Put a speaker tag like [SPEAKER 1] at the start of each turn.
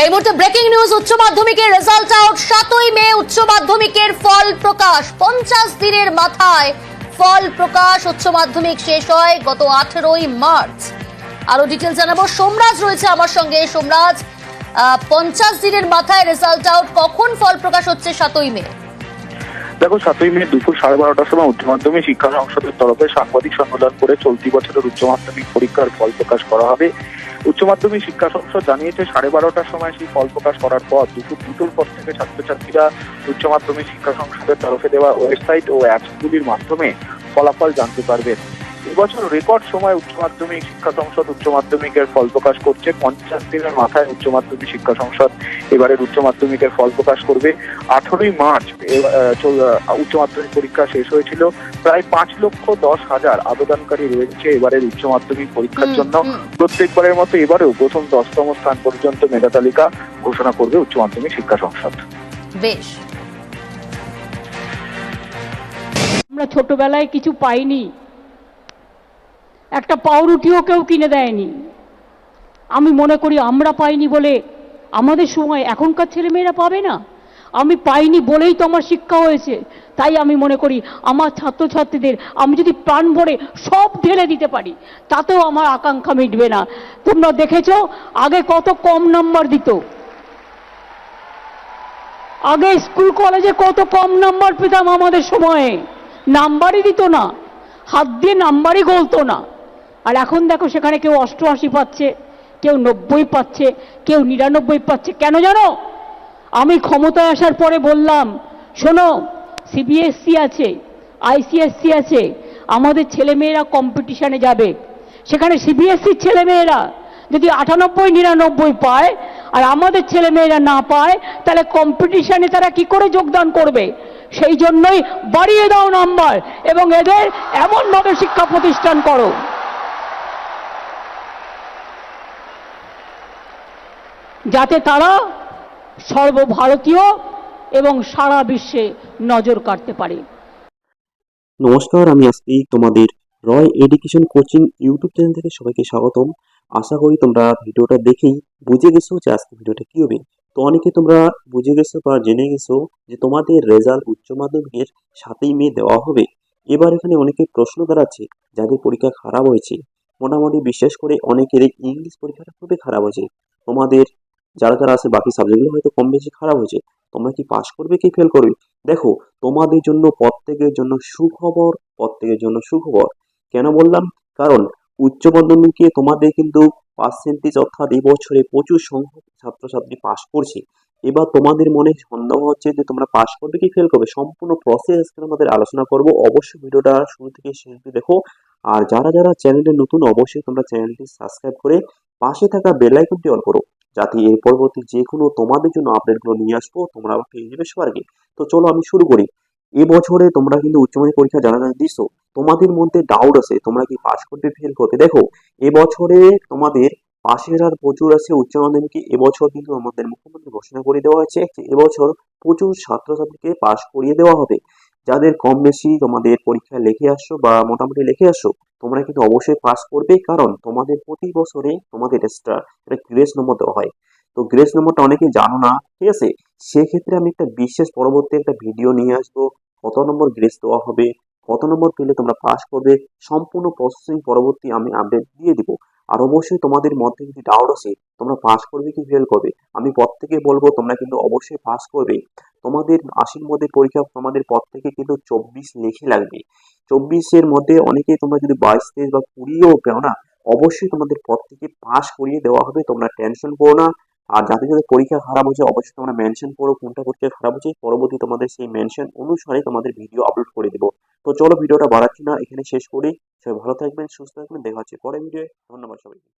[SPEAKER 1] এই মুহূর্তে breaking news উচ্চ মাধ্যমিকের রেজাল্ট আউট সাতই মে উচ্চ মাধ্যমিকের ফল প্রকাশ। পঞ্চাশ দিনের মাথায় ফল প্রকাশ, উচ্চ মাধ্যমিক শেষ হয় গত আঠেরোই মার্চ। আরও ডিটেল জানাব। সোমরাজ রয়েছে আমার সঙ্গে। সোমরাজ পঞ্চাশ দিনের মাথায় রেজাল্ট আউট কখন ফল প্রকাশ হচ্ছে সাতই মে?
[SPEAKER 2] দেখো, সাতই মে দুপুর সাড়ে বারোটার সময় উচ্চ মাধ্যমিক শিক্ষা সংসদের তরফে সাংবাদিক সম্মেলন করে চলতি বছরের উচ্চ মাধ্যমিক পরীক্ষার ফল প্রকাশ করা হবে। উচ্চ মাধ্যমিক শিক্ষা সংসদ জানিয়েছে, সাড়ে বারোটার সময় সেই ফল প্রকাশ করার পর দুপুর দুটোর পর থেকে ছাত্রছাত্রীরা উচ্চ মাধ্যমিক শিক্ষা সংসদের তরফে দেওয়া ওয়েবসাইট ও অ্যাপসগুলির মাধ্যমে ফলাফল জানতে পারবেন। এবছর রেকর্ড সময় উচ্চ মাধ্যমিক শিক্ষা সংসদ উচ্চ মাধ্যমিকের ফল প্রকাশ করছে। পঞ্চাশ দিনের মাথায় উচ্চ মাধ্যমিক শিক্ষা সংসদ এবারের উচ্চ মাধ্যমিকের ফল প্রকাশ করবে। আঠারোই মার্চ উচ্চ মাধ্যমিক পরীক্ষা শেষ হয়েছিল। প্রায় পাঁচ লক্ষ দশ হাজার আবেদনকারী রয়েছে এবারের উচ্চ মাধ্যমিক পরীক্ষার জন্য। প্রত্যেকবারের মতো এবারেও প্রথম দশতম স্থান পর্যন্ত মেধা তালিকা ঘোষণা করবে উচ্চ মাধ্যমিক শিক্ষা সংসদ।
[SPEAKER 1] বেশ।
[SPEAKER 3] আমরা ছোটবেলায় কিছু পাইনি। একটা পাউরুটিও কেউ কিনে দেয়নি। আমি মনে করি আমরা পাইনি বলে আমাদের সময় এখনকার ছেলেমেয়েরা পাবে না। আমি পাইনি বলেই তো আমার শিক্ষা হয়েছে। তাই আমি মনে করি আমার ছাত্রছাত্রীদের আমি যদি প্রাণ ভরে সব ঢেলে দিতে পারি, তাতেও আমার আকাঙ্ক্ষা মিটবে না। তোমরা দেখেছ, আগে কত কম নাম্বার দিত। আগে স্কুল, কলেজে কত কম নাম্বার পেতাম আমাদের সময়ে। নাম্বারই দিত না। হাত দিয়ে নাম্বারই গলতো না। আর এখন দেখো সেখানে কেউ অষ্টআশি পাচ্ছে, কেউ নব্বই পাচ্ছে, কেউ নিরানব্বই পাচ্ছে। কেন জানো? আমি ক্ষমতায় আসার পরে বললাম, শোনো সিবিএসসি আছে আইসিএসসি আছে, আমাদের ছেলেমেয়েরা কম্পিটিশনে যাবে। সেখানে সিবিএসসির ছেলেমেয়েরা যদি আটানব্বই, নিরানব্বই পায় আর আমাদের ছেলেমেয়েরা না পায়, তাহলে কম্পিটিশনে তারা কি করে যোগদান করবে? সেই জন্যই বাড়িয়ে দাও নাম্বার এবং এদের এমনভাবে শিক্ষা প্রতিষ্ঠান করো। যাতে তারা সর্বভারতীয় এবং সারা বিশ্বে নজর কাটতে পারে।
[SPEAKER 4] নমস্কার, আমি আজকে তোমাদের Roy education coaching YouTube channel থেকে সবাইকে স্বাগতম। আশা করি তোমরা ভিডিওটা দেখেই বুঝে গেছো যে আজকে ভিডিওটা কী হবে। তো অনেকে তোমরা বুঝে গেছো বা জেনে গেছো যে তোমাদের রেজাল্ট উচ্চ মাধ্যমিকের সাতই মে দেওয়া হবে। এবার এখানে অনেকে প্রশ্ন দাঁড়াচ্ছে, যাদের পরীক্ষা খারাপ হয়েছে। মোটামুটি বিশেষ করে অনেকের ইংলিশ পরীক্ষাটা খুবই খারাপ হয়েছে। তোমাদের যারা যারা আছে বাকি সাবজেক্টগুলো হয়তো কম বেশি খারাপ হয়েছে, তোমরা কি পাস করবে কি ফেল করবে? দেখো, তোমাদের জন্য প্রত্যেকের জন্য সুখবর, প্রত্যেকের জন্য সুখবর। কেন বললাম? কারণ উচ্চ মাধ্যমিকে তোমাদের কিন্তু পার্সেন্টেজ অর্থাৎ এই বছরে প্রচুর সংখ্যক ছাত্রছাত্রী পাশ করছে। এবার তোমাদের মনে সন্দেহ হচ্ছে যে তোমরা পাশ করবে কি ফেল করবে? সম্পূর্ণ প্রসেস আজকে আমাদের আলোচনা করব। অবশ্যই ভিডিওটা শুরু থেকে শেষ দেখো। আর যারা যারা চ্যানেলে নতুন, অবশ্যই তোমরা চ্যানেলটি সাবস্ক্রাইব করে পাশে থাকা বেল আইকনটি অন করো। যাতে এর পরবর্তী যে কোনো তোমাদের জন্য আপডেটগুলো নিয়ে আসব, তোমরা পেয়ে যাবে সবার আগে তো চলো আমি শুরু করি। এবছরে তোমরা কিন্তু উচ্চমাধ্যমিক পরীক্ষা জানা জানা দিছো, তোমাদের মধ্যে ডাউট আছে, তোমরা কি পাস করবে ফেল করবে দেখো এবছরে তোমাদের পাশের আর প্রচুর আছে উচ্চ মাধ্যমিকে এবছর কিন্তু আমাদের মুখ্যমন্ত্রী ঘোষণা করে দেওয়া হয়েছে এবছর প্রচুর ছাত্রছাত্রীকে পাস করিয়ে দেওয়া হবে। যাদের কম বেশি তোমাদের পরীক্ষায় লিখে আসছো বা মোটামুটি লিখে আসো তোমরা কিন্তু অবশ্যই পাস করবে কারণ তোমাদের প্রতি বছরে তোমাদের এক্সট্রা একটা গ্রেস নম্বর দেওয়া হয়। তো গ্রেস নম্বরটা অনেকেই জানো না, ঠিক আছে? সেক্ষেত্রে আমি একটা বিশেষ পরবর্তী একটা ভিডিও নিয়ে আসব। কত নম্বর গ্রেস দেওয়া হবে, কত নম্বর পেলে তোমরা পাস করবে, সম্পূর্ণ প্রসেসিং পরবর্তী আমি আপডেট দিয়ে দিব। আর অবশ্যই তোমাদের মধ্যে যদি ডাউট আছে তোমরা পাস করবে কি ফেল করবে? আমি প্রত্যেকে বলব, তোমরা কিন্তু অবশ্যই পাস করবে। তোমাদের আশির মধ্যে পরীক্ষা, তোমাদের পর থেকে কিন্তু চব্বিশ লেখে লাগবে। চব্বিশের মধ্যে অনেকেই তোমরা যদি বাইশ, তেইশ বা কুড়িও পেও না, অবশ্যই তোমাদের প্রত্যেকে পাস করিয়ে দেওয়া হবে, তোমরা টেনশন করো না। আর যাদের যাদের পরীক্ষা খারাপ হচ্ছে, অবশ্যই তোমরা মেনশন করো, কোনটা পরীক্ষা খারাপ হচ্ছে, পরবর্তী তোমাদের সেই মেনশন অনুসারে তোমাদের ভিডিও আপলোড করে দেবো। তো চলো ভিডিওটা বাড়াচ্ছি না, এখানে শেষ করি। সবাই ভালো থাকবেন, সুস্থ থাকবেন, দেখা হচ্ছে পরে ভিডিও ধন্যবাদ সবাইকে।